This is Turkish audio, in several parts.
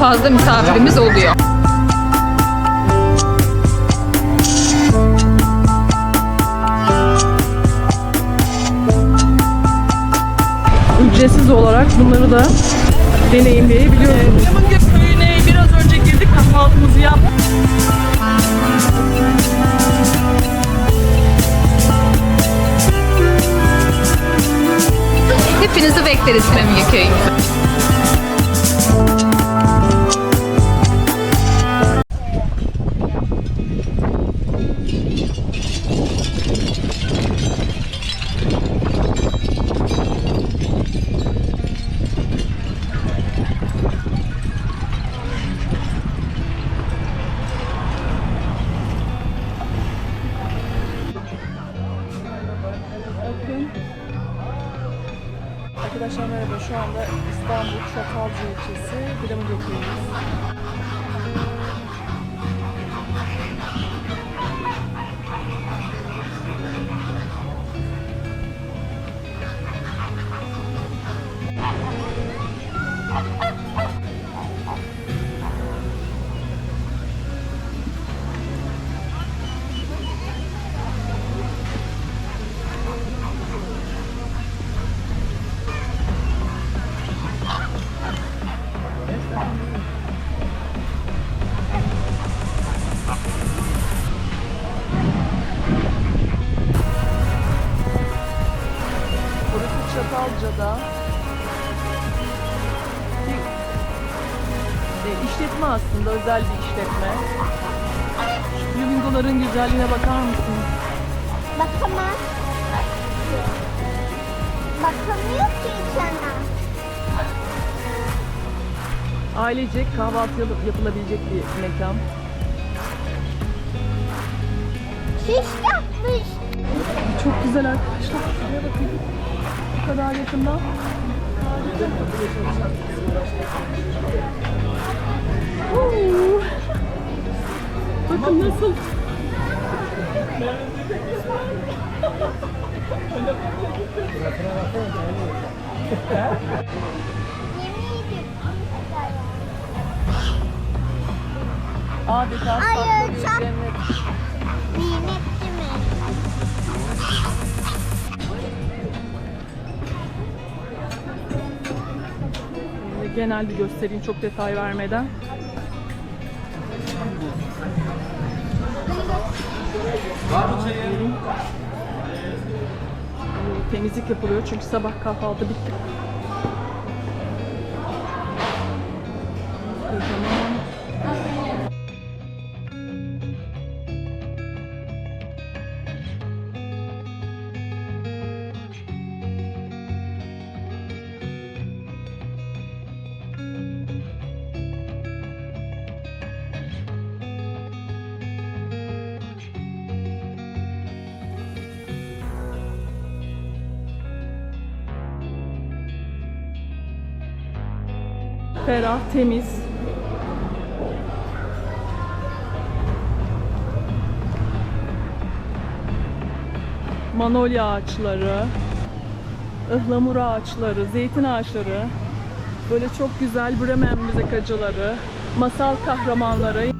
50'den fazla misafirimiz oluyor. Ücretsiz olarak bunları da deneyimleyebiliyorsunuz. Lemongöz köyüne biraz önce girdik kahvaltımızı yaptık. Hepinizi bekleriz Flamingo köyümüze. İşletme. Şu Flamingoların güzelliğine bakar mısınız? Bakamaz. Bakamıyor ki sana. Ailecek kahvaltı yapı- yapılabilecek bir mekan. Şiş yapmış. Çok güzel arkadaşlar. Şuraya bakın. Bu kadar yakından. Huu. Bakın nasıl. Adeta Hayır, saklı bir çok- cennet. Nimetli mi? Genel bir göstereyim çok detay vermeden. Temizlik yapılıyor çünkü sabah kahvaltı bitti. Ferah, temiz. Manolya ağaçları, ıhlamur ağaçları, zeytin ağaçları, böyle çok güzel Bremen müzikacıları, masal kahramanları.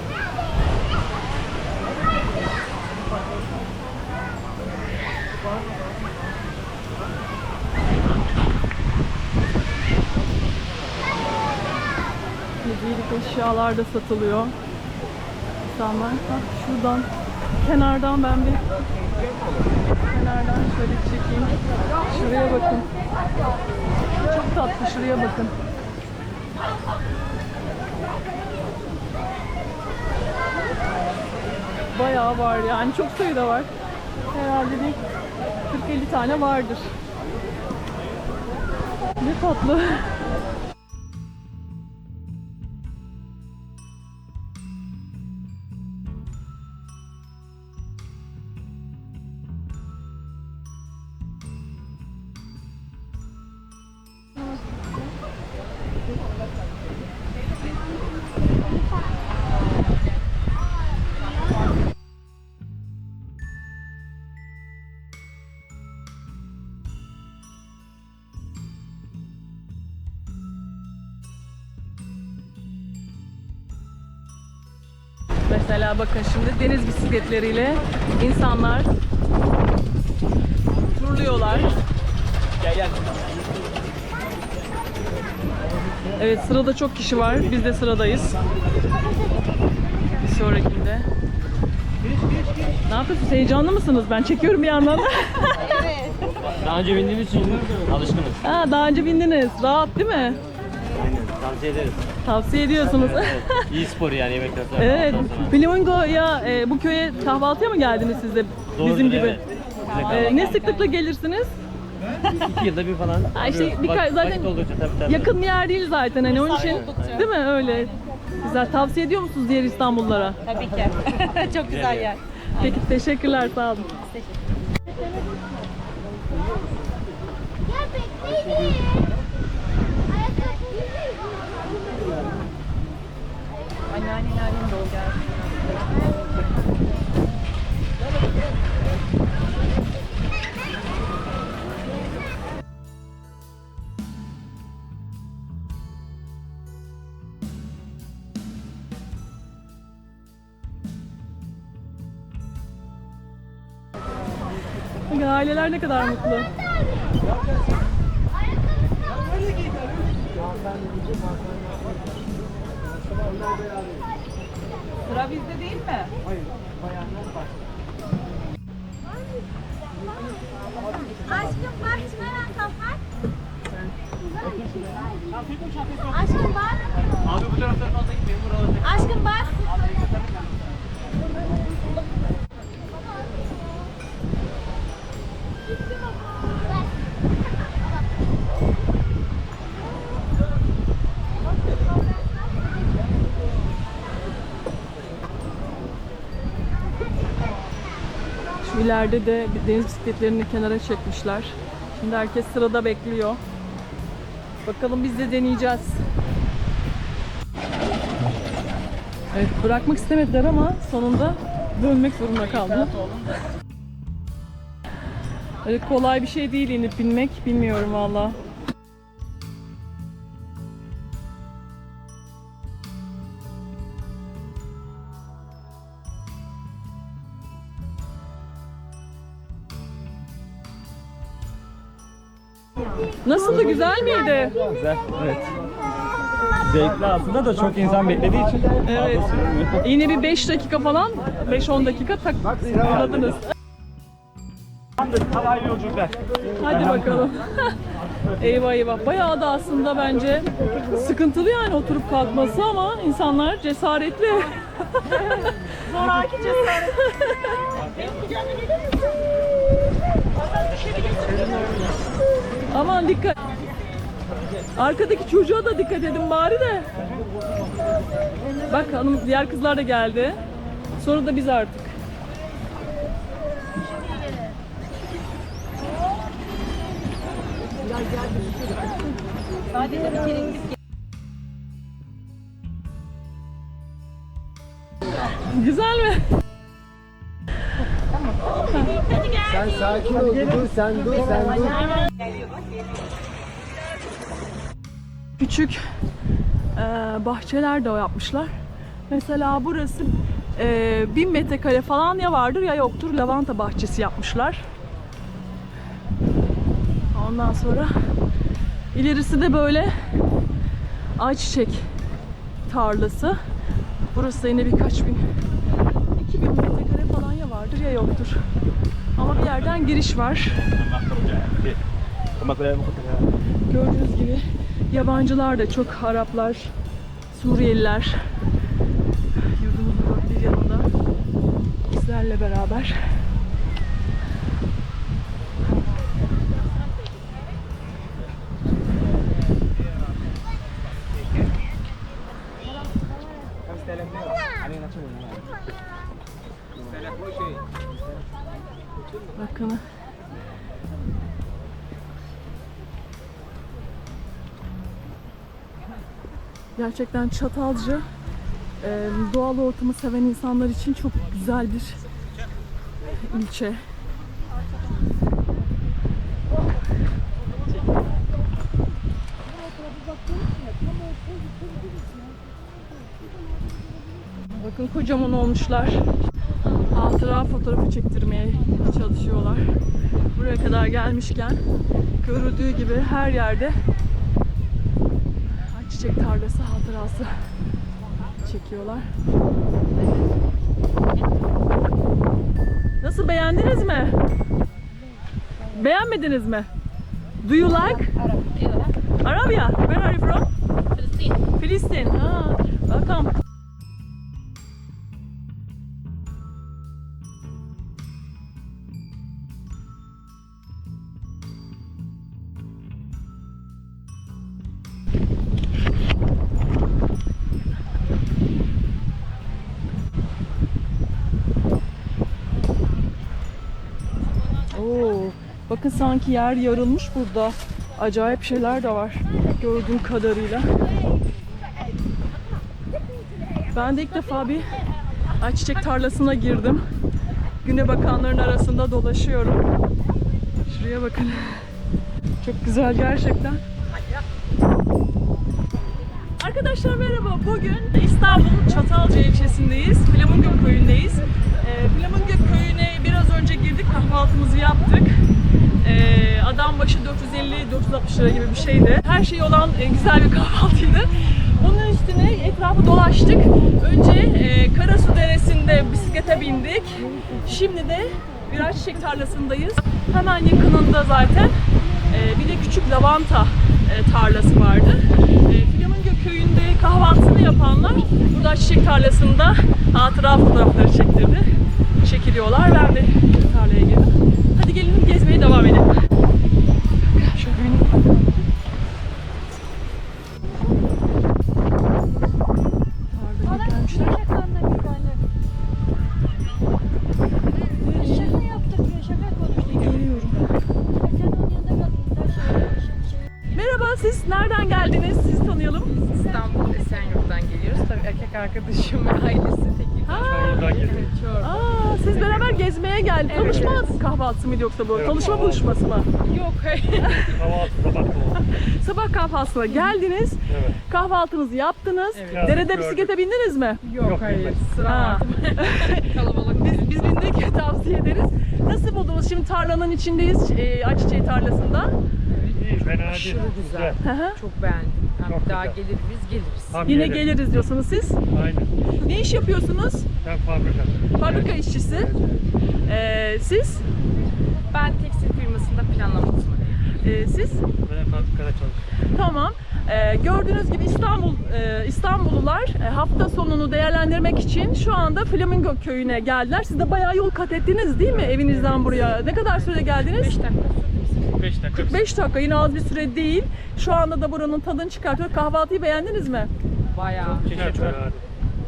Hediyelik eşyalar da satılıyor. İnsanlar bak şuradan kenardan ben bir kenardan şöyle çekeyim. Şuraya bakın. Çok tatlı şuraya bakın. bayağı var yani çok sayıda var. Herhalde bir 40-50 tane vardır. Ne tatlı. Mesela bakın şimdi deniz bisikletleriyle insanlar turluyorlar. Evet sırada çok kişi var. Biz de sıradayız. Bir sonrakinde. Ne yapıyorsunuz? Heyecanlı mısınız? Ben çekiyorum bir yandan da. Daha önce bindiğimiz için alışkınız. ha, daha önce bindiniz. Rahat değil mi? Aynen. Tavsiye ederiz. Tavsiye ediyorsunuz. İyi spor yani yemekten sonra. evet. Flamingo'ya e, bu köye kahvaltıya mı geldiniz siz de? Doğrudur, Bizim gibi. evet. Bize E, ne sıklıkla gelirsiniz? İki yılda bir falan. Ha, işte Vak- birkaç- zaten vakit oldukça tabii tabii. Yakın bir yer değil zaten hani onun için. Değil mi öyle? Güzel. Tavsiye ediyor musunuz diğer İstanbullulara? Tabii ki. Çok güzel yer. Peki teşekkürler sağ olun. Gel bekleyin. Aileler ne kadar mutlu. Sıra bizde değil mi? Aşkım bak Çınaran kapat. Aşkım bak. Abi bu taraftan fazla gitmeyin. Buralarda. Aşkım bak. Şu ileride de deniz bisikletlerini kenara çekmişler. Şimdi herkes sırada bekliyor. Bakalım biz de deneyeceğiz. Evet bırakmak istemediler ama sonunda dönmek zorunda kaldı. Öyle kolay bir şey değil inip binmek. Bilmiyorum valla. Nasıldı güzel miydi? Güzel. Evet. Zevkli aslında da çok insan beklediği için. Evet. Yine bir 5 dakika falan 5-10 dakika takladınız. Hadi hayırlı yolculuklar. Hadi bakalım. eyvah eyvah. Bayağı da aslında bence sıkıntılı yani oturup kalkması ama insanlar cesaretli. Zoraki cesaret. Aman dikkat. Arkadaki çocuğa da dikkat edin bari de. Bak hanım diğer kızlar da geldi. Sonra da biz artık. Sadece bir kere Güzel mi? Sen sakin ol, dur sen dur sen dur. küçük e, bahçeler de yapmışlar. Mesela burası e, 1000 metrekare falan ya vardır ya yoktur. Lavanta bahçesi yapmışlar. Ondan sonra ilerisi de böyle ayçiçek tarlası. Burası yine birkaç bin 2000 metrekare falan ya vardır ya yoktur. Ama bir yerden giriş var. Gördüğünüz gibi yabancılar da çok Araplar, Suriyeliler yurdumuzun bir yanında Güzelle beraber. Gerçekten Çatalca e, doğal ortamı seven insanlar için çok güzel bir ilçe. Bakın kocaman olmuşlar. Hatıra fotoğrafı çektirmeye çalışıyorlar. Buraya kadar gelmişken görüldüğü gibi her yerde ayçiçek tarlası hatırası çekiyorlar. Nasıl beğendiniz mi? Beğenmediniz mi? Do you like? Arabia. Where are you from? Filistin. Filistin. Ha, sanki yer yarılmış burada. Acayip şeyler de var gördüğüm kadarıyla. Ben de ilk defa bir ayçiçek tarlasına girdim. Güne bakanların arasında dolaşıyorum. Şuraya bakın. Çok güzel gerçekten. Arkadaşlar merhaba. Bugün İstanbul Çatalca ilçesindeyiz. Flamingo köyündeyiz. Ee, Flamingo köyüne biraz önce girdik. Kahvaltımızı yaptık. Ee, adam başı 450-460 lira gibi bir şeydi. Her şey olan e, güzel bir kahvaltıydı. Onun üstüne etrafı dolaştık. Önce e, Karasu Deresi'nde bisiklete bindik. Şimdi de bir ayçiçek tarlasındayız. Hemen yakınında zaten e, bir de küçük lavanta e, tarlası vardı. E, köyünde kahvaltısını yapanlar burada çiçek tarlasında hatıra fotoğrafları çektirdi. Çekiliyorlar. Ben de tarlaya girdim. Hadi gelin gezmeye devam edelim. Arkadaşım ve ailesi Tekirdağ. Oradan geliyor. Evet, Çorba. Aa, siz beraber gezmeye geldiniz. Tanışma kahvaltısı mıydı yoksa bu? Evet, Tanışma kahvaltı. buluşması mı? Yok hayır. Kahvaltı sabah oldu. Sabah kahvaltısına geldiniz. Evet. Kahvaltınızı yaptınız. Evet. Derede Gördük. bisiklete bindiniz mi? Yok, Yok, hayır. Sıra. Kalabalık. Biz, biz bindik tavsiye ederiz. Nasıl buldunuz? Şimdi tarlanın içindeyiz. E, ayçiçeği tarlasında. İyi fena değil. Aşırı güzel. Hı hı. Çok beğendim. Yani Çok daha güzel. gelir biz geliriz. Tam Yine yeri. geliriz diyorsunuz siz. Aynen. Ne iş yapıyorsunuz? Ben fabrika. Fabrika işçisi. Ee, siz? Ben tekstil firmasında planlama uzmanıyım. Ee, siz? Ben fabrikada çalışıyorum. Tamam. Ee, gördüğünüz gibi İstanbul e, İstanbullular e, hafta sonunu değerlendirmek için şu anda Flamingo köyüne geldiler. Siz de bayağı yol kat ettiniz değil mi evinizden buraya? Ne kadar sürede geldiniz? 5 dakika. 5 dakika. 45 dakika yine az bir süre değil. Şu anda da buranın tadını çıkartıyor. Kahvaltıyı beğendiniz mi? Bayağı Çeşit var abi.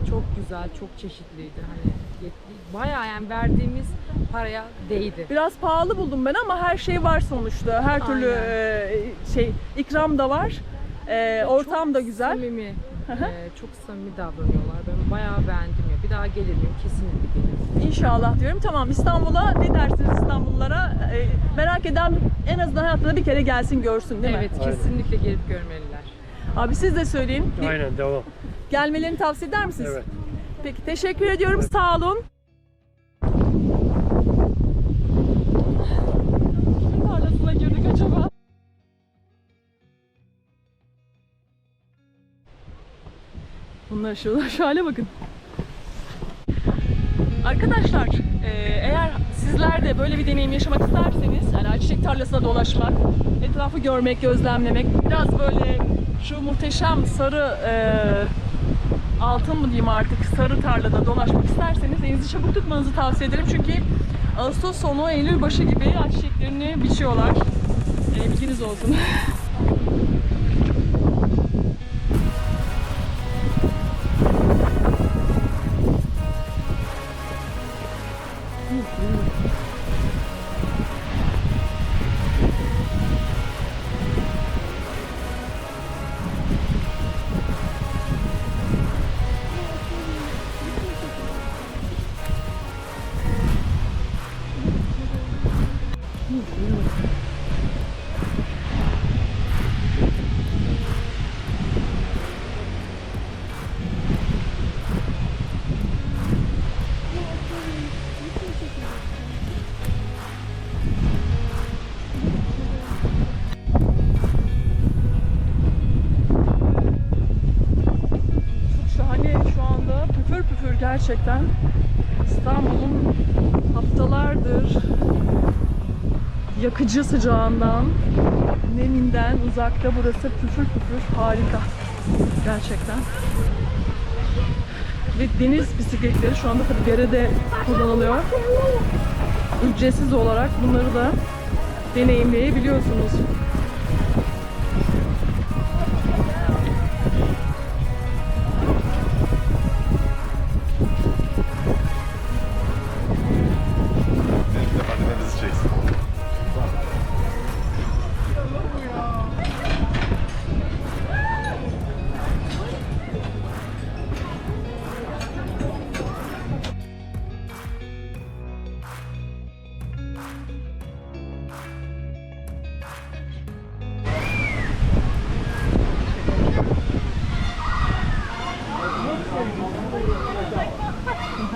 çok güzel, çok çeşitliydi. Hani bayağı yani verdiğimiz paraya değdi. Biraz pahalı buldum ben ama her şey var sonuçta. Her türlü Aynen. e, şey ikram da var. E, ortam da güzel. Samimi, hı. e, çok samimi davranıyorlar. Ben bayağı beğendim ya. Bir daha gelir miyim? Kesinlikle gelirim. İnşallah diyorum. Tamam İstanbul'a ne dersiniz İstanbullulara? E, merak eden en azından hayatında bir kere gelsin görsün değil evet, mi? Aynen. kesinlikle gelip görmeliler. Abi siz de söyleyin. Aynen devam. Gelmelerini tavsiye eder misiniz? Evet. Peki teşekkür ediyorum. Sağ olun. Bunlar şu, şu hale bakın. Arkadaşlar, e, eğer sizler de böyle bir deneyim yaşamak isterseniz, yani ayçiçek tarlasına dolaşmak, etrafı görmek, gözlemlemek, biraz böyle şu muhteşem sarı e, altın mı diyeyim artık sarı tarlada dolaşmak isterseniz elinizi çabuk tutmanızı tavsiye ederim. Çünkü Ağustos sonu Eylül başı gibi ayçiçeklerini biçiyorlar. Ee, bilginiz olsun. gerçekten. İstanbul'un haftalardır yakıcı sıcağından, neminden uzakta burası püfür püfür harika. Gerçekten. Ve deniz bisikletleri şu anda tabii derede kullanılıyor. Ücretsiz olarak bunları da deneyimleyebiliyorsunuz.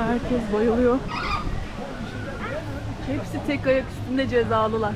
Herkes bayılıyor. Hepsi tek ayak üstünde cezalılar.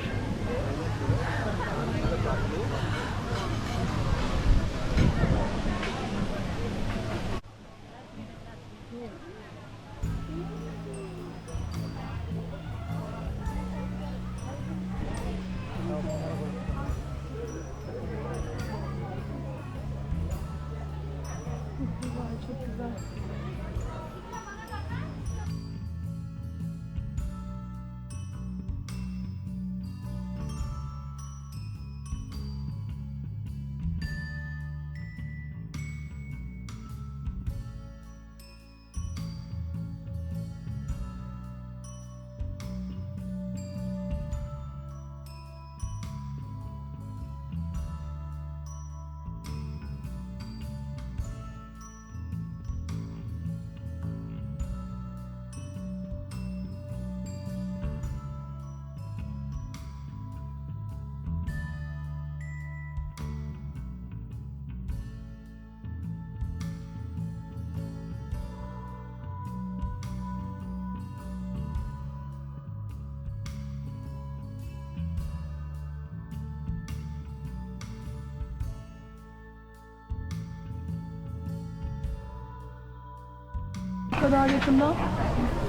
Kadar yakından.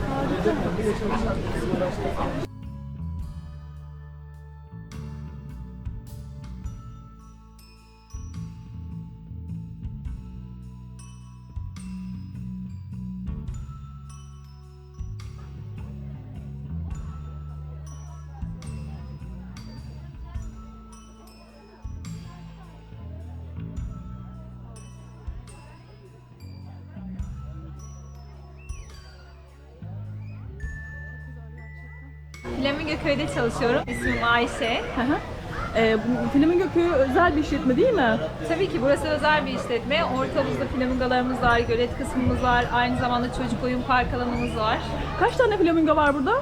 Harika. Flamingo köyde çalışıyorum. İsmim Ayşe. Ee, bu Flamingo Köyü özel bir işletme değil mi? Tabii ki burası özel bir işletme. Orta havuzda flamingolarımız var, gölet kısmımız var. Aynı zamanda çocuk oyun park alanımız var. Kaç tane flamingo var burada?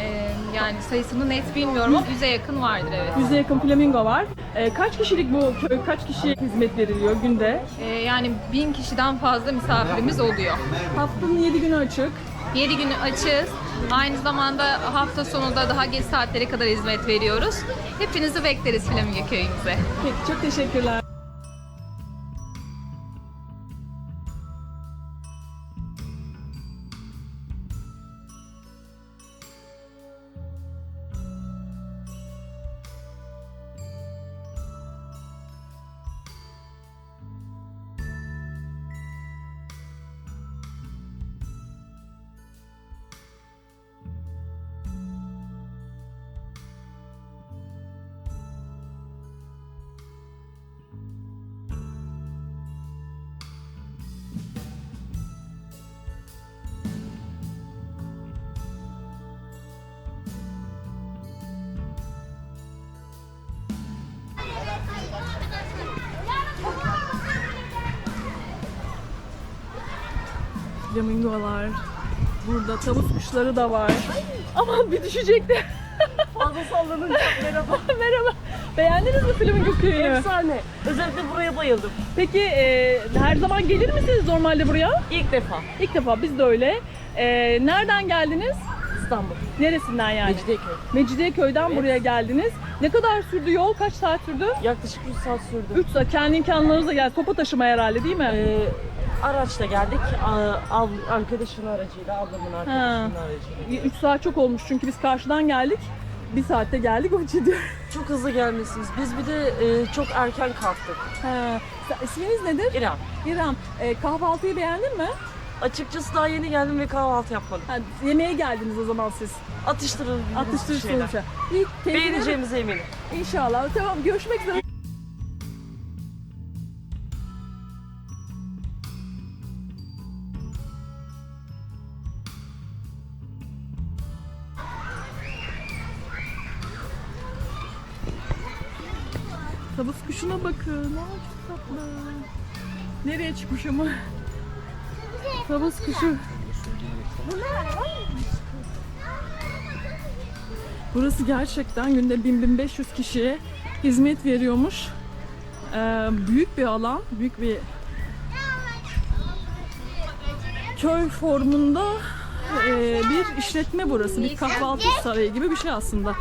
Ee, yani sayısını net bilmiyorum ama yüze yakın vardır evet. Yüze yakın flamingo var. Ee, kaç kişilik bu köy? Kaç kişiye hizmet veriliyor günde? Ee, yani bin kişiden fazla misafirimiz oluyor. Haftanın 7 günü açık. 7 günü açız. Aynı zamanda hafta sonu da daha geç saatlere kadar hizmet veriyoruz. Hepinizi bekleriz Flamingo köyümüze. Peki çok teşekkürler. Flamingolar. Burada tavus kuşları da var. Aman bir düşecekti. Fazla sallanınca merhaba. Merhaba. Beğendiniz mi flamingo köyünü? Efsane. Özellikle buraya bayıldım. Peki e, her zaman gelir misiniz normalde buraya? İlk defa İlk defa biz de öyle. E, nereden geldiniz? İstanbul. Neresinden yani? Mecidiyeköy. Mecidiyeköy'den buraya geldiniz. Ne kadar sürdü yol? Kaç saat sürdü? Yaklaşık 3 saat sürdü. 3 saat. Kendi imkanlarınızla geldi. Topa taşıma herhalde değil mi? Ee, araçla geldik. Aa, ab- arkadaşın aracıyla, ablamın arkadaşının aracıyla. 3 saat çok olmuş çünkü biz karşıdan geldik. Bir saatte geldik o ciddi. Çok hızlı gelmişsiniz. Biz bir de e, çok erken kalktık. Ha. Sen- İsminiz nedir? İrem. İrem. E, kahvaltıyı beğendin mi? Açıkçası daha yeni geldim ve kahvaltı yapmadım. Ha, yemeğe geldiniz o zaman siz. Atıştırın. Atıştırırsınız. şeyler. şey. İyi, Beğeneceğimize eminim. İnşallah. Tamam görüşmek üzere. Ama? Tavus kuşu. Burası gerçekten günde 1000-1500 kişiye hizmet veriyormuş. Ee, büyük bir alan, büyük bir köy formunda e, bir işletme burası. Bir kahvaltı sarayı gibi bir şey aslında.